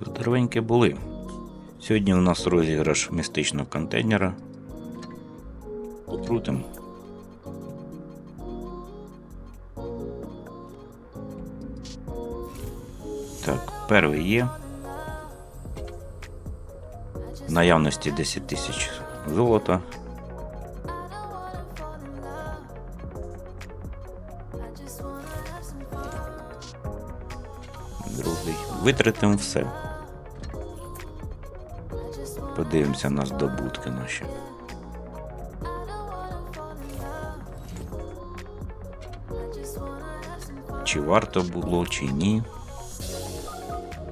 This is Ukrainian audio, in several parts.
Здоровенькі були. Сьогодні у нас розіграш містичного контейнера. Покрутим. Так, перший є. В наявності 10 тисяч золота. Другий. Витратимо все. Подивимося на здобутки наші. Чи варто було, чи ні.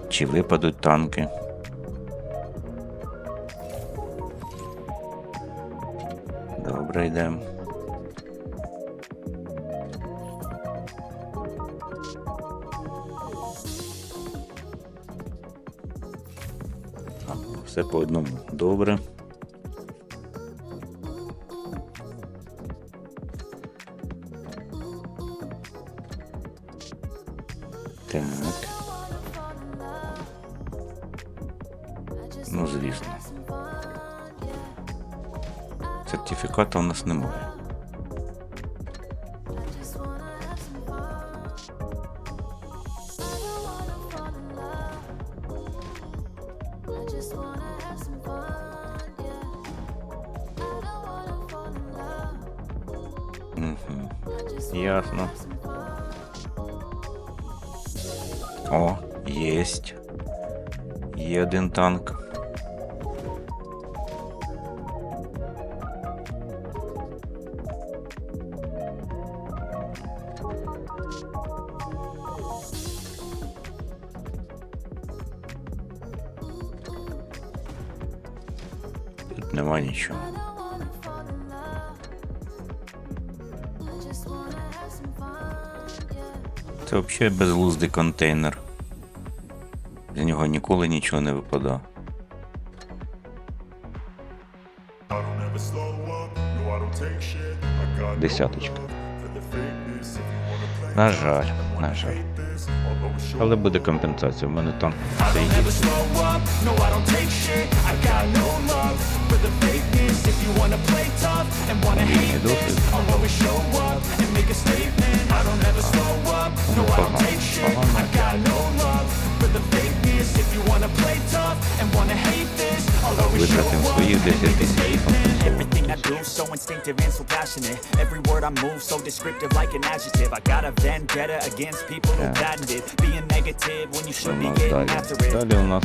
Чи випадуть танки. Добре, йдемо. Все по одному. Добре. Ясно. О, єсть. Є один танк. Тут нема нічого. Це взагалі безглуздий контейнер. З нього ніколи нічого не no Десяточка. На жаль, на жаль. Але буде компенсація. У мене don't ever slow up, no I don't take shit I got no love for the fakeness If you wanna play tough and wanna hate this I'll always show up and make a statement I don't ever slow up, no I don't take shit I got no love for the fakeness If you wanna play tough and wanna hate this I'll always show Витратимо up свої and 10 make a тисяч. statement Everything I do so instinctive and so passionate Every word I move so descriptive like an adjective I got a vendetta against people who Yeah. patented Being negative when you У should be нас getting далі. after it Далі у нас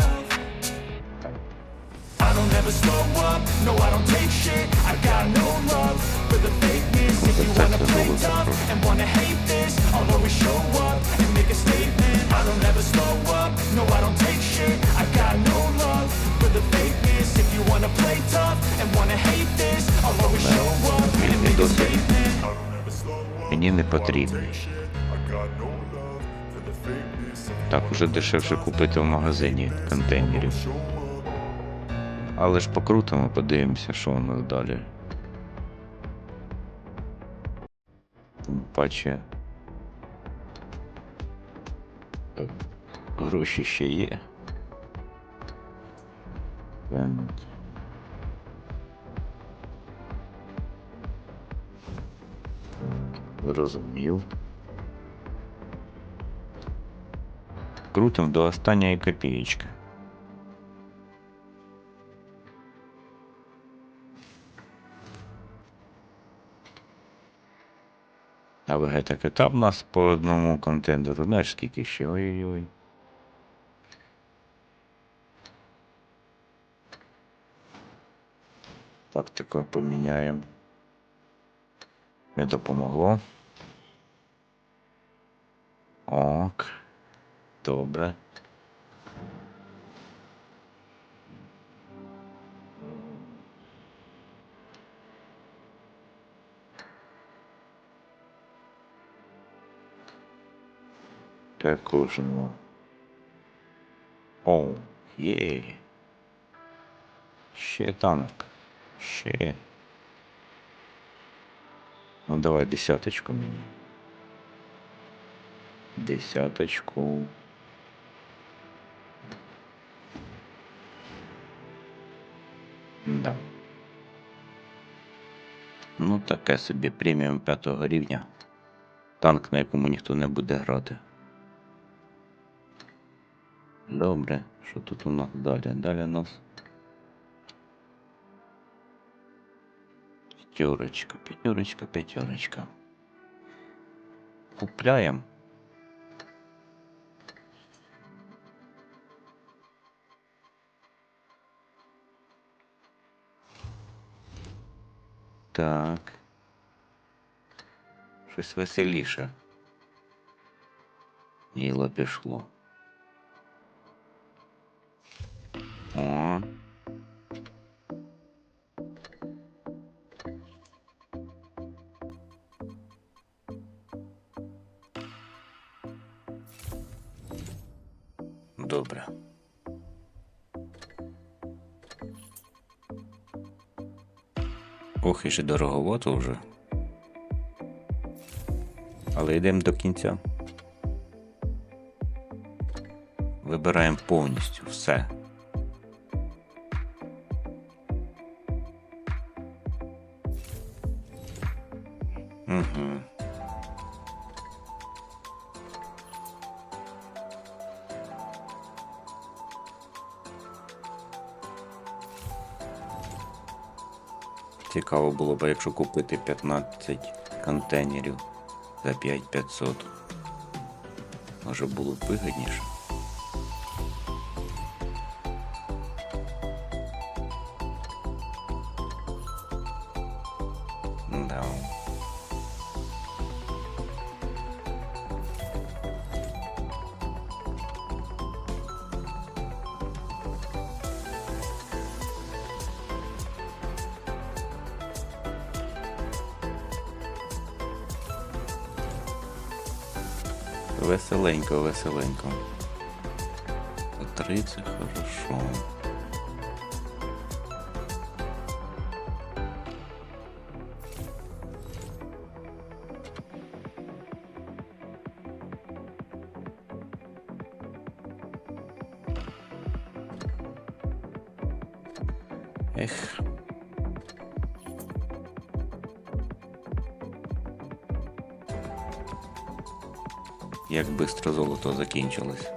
never slow up No, I don't take shit I got no love for the fakeness If you wanna play tough and wanna hate this I'll always show up and make a statement I don't ever slow up No, I don't take shit I got no love for the fakeness If you wanna play tough and wanna hate this I'll always show up and make a statement Мені не потрібно. Так уже дешевше купити в магазині контейнерів. Але ж покрутимо, подивимося, що у нас далі. Паче. Гроші ще є. Розумів. Крутим до останньої копієчки. А ви так етап нас по одному контендеру. Знаєш, скільки ще? Ой-ой-ой. Так, таке поміняємо. Не допомогло. Ок. Добре. Також ну. О, є. Ще танк. Ще. Ну давай десяточку мені. Десяточку. Да. Ну, таке собі преміум п'ятого рівня. Танк, на якому ніхто не буде грати. Добре, що тут у нас далі? Далі у нас. П'ятерочка, п'ятерочка, п'ятерочка. Купляємо. Так. Щось веселіше. Діло пішло. І дороговато вже. Але йдемо до кінця. Вибираємо повністю все. Угу. Цікаво було б, якщо купити 15 контейнерів за 5500. Може було б вигідніше. Веселенько, веселенько. Три це хорошо. Ех. Як бистро золото закінчилось.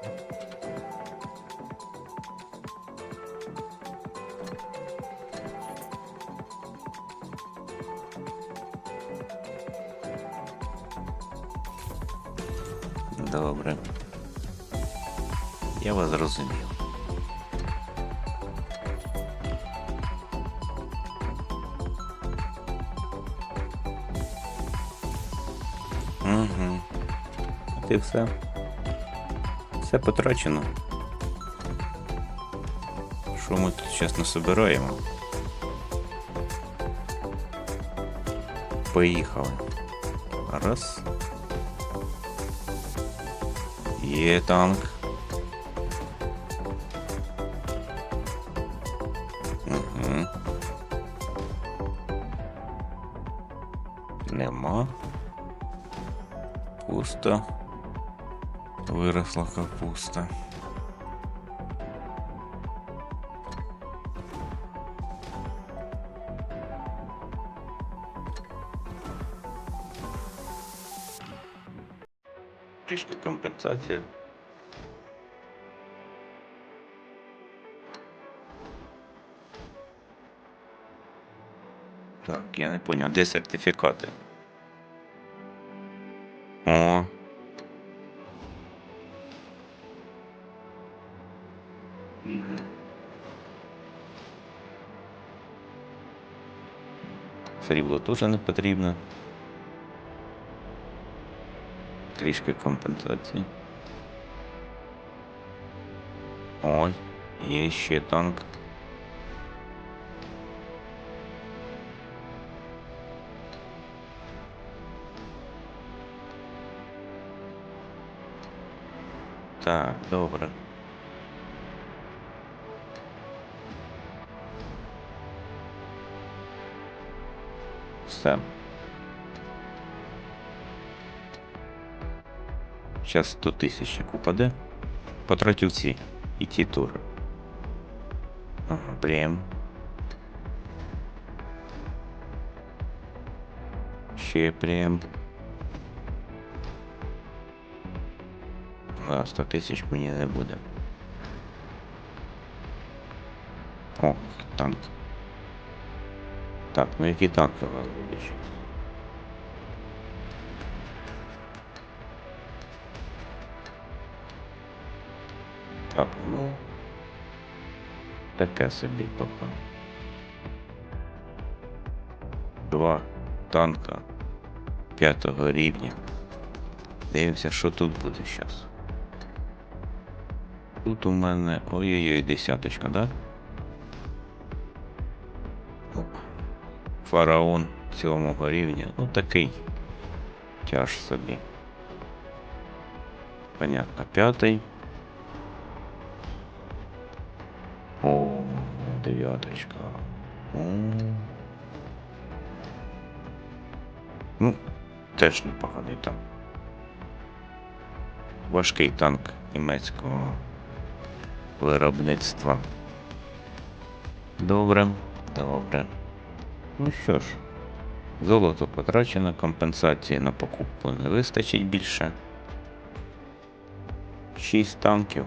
Добре. Я вас зрозумів. І все. Все потрачено. Що ми тут зараз насобираємо? Поїхали. Раз. Є танк. Угу. Нема. Пусто. Виросла капуста. Трішки компенсація. Так, я не поняв, де сертифікати? Срібло теж не потрібно. Трішки компенсації. Ой, є ще танк. Так, добре. Все. Сейчас 100 тисяч як упаде. Потратив ці і ті тури. Ага, прям. Ще прям. А, 100 тисяч мені не буде. О, танк. Так, ну які у нас будуть? Так, ну. Таке собі пока. Два танка п'ятого рівня. Дивимося, що тут буде зараз. Тут у мене ой-ой-ой, десяточка, да? Фараон сьомого рівня. Ну такий. Тяж собі. Понятно, п'ятий. О, дев'яточка. Ну, теж непоганий танк. Важкий танк німецького виробництва. Добре, добре. Ну що ж, золото потрачено, компенсації на покупку не вистачить більше. Шість танків.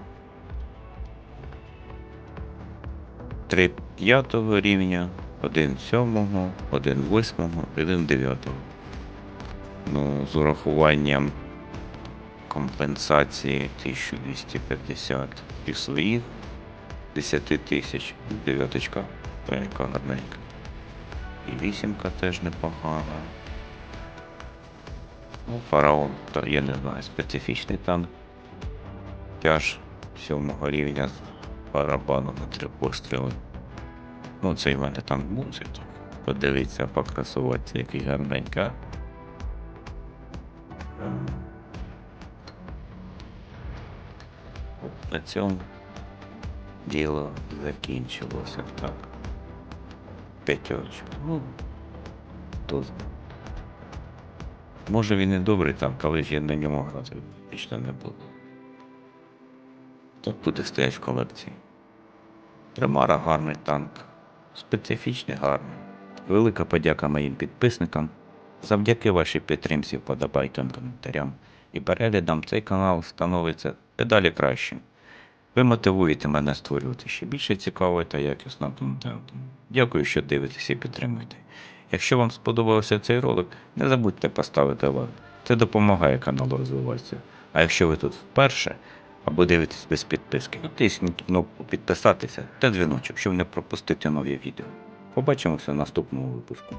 Три п'ятого рівня, один сьомого, один восьмого, один дев'ятого. Ну, з урахуванням компенсації 1250 і своїх 10 тисяч. Дев'яточка, то яка гарненька. І вісімка теж непогана. Ну, фараон, то я не знаю, специфічний танк. Тяж сьомого рівня з барабаном на три постріли. Ну, цей в мене танк це так. Подивіться, покрасуватися, який гарненька. На цьому діло закінчилося так. П'ятьочка. Ну, то Може він і добрий танк, але ж я на ньому грати точно не буду. Так буде стоять в колекції. Тримара гарний танк. Специфічний гарний. Велика подяка моїм підписникам. Завдяки вашій підтримці, вподобайкам, коментарям і переглядам цей канал становиться дедалі кращим. Ви мотивуєте мене створювати ще більше цікавого та якісного. Дякую, що дивитеся і підтримуєте. Якщо вам сподобався цей ролик, не забудьте поставити лайк. Це допомагає каналу розвиватися. А якщо ви тут вперше або дивитесь без підписки, натисніть кнопку підписатися та дзвіночок, щоб не пропустити нові відео. Побачимося в наступному випуску.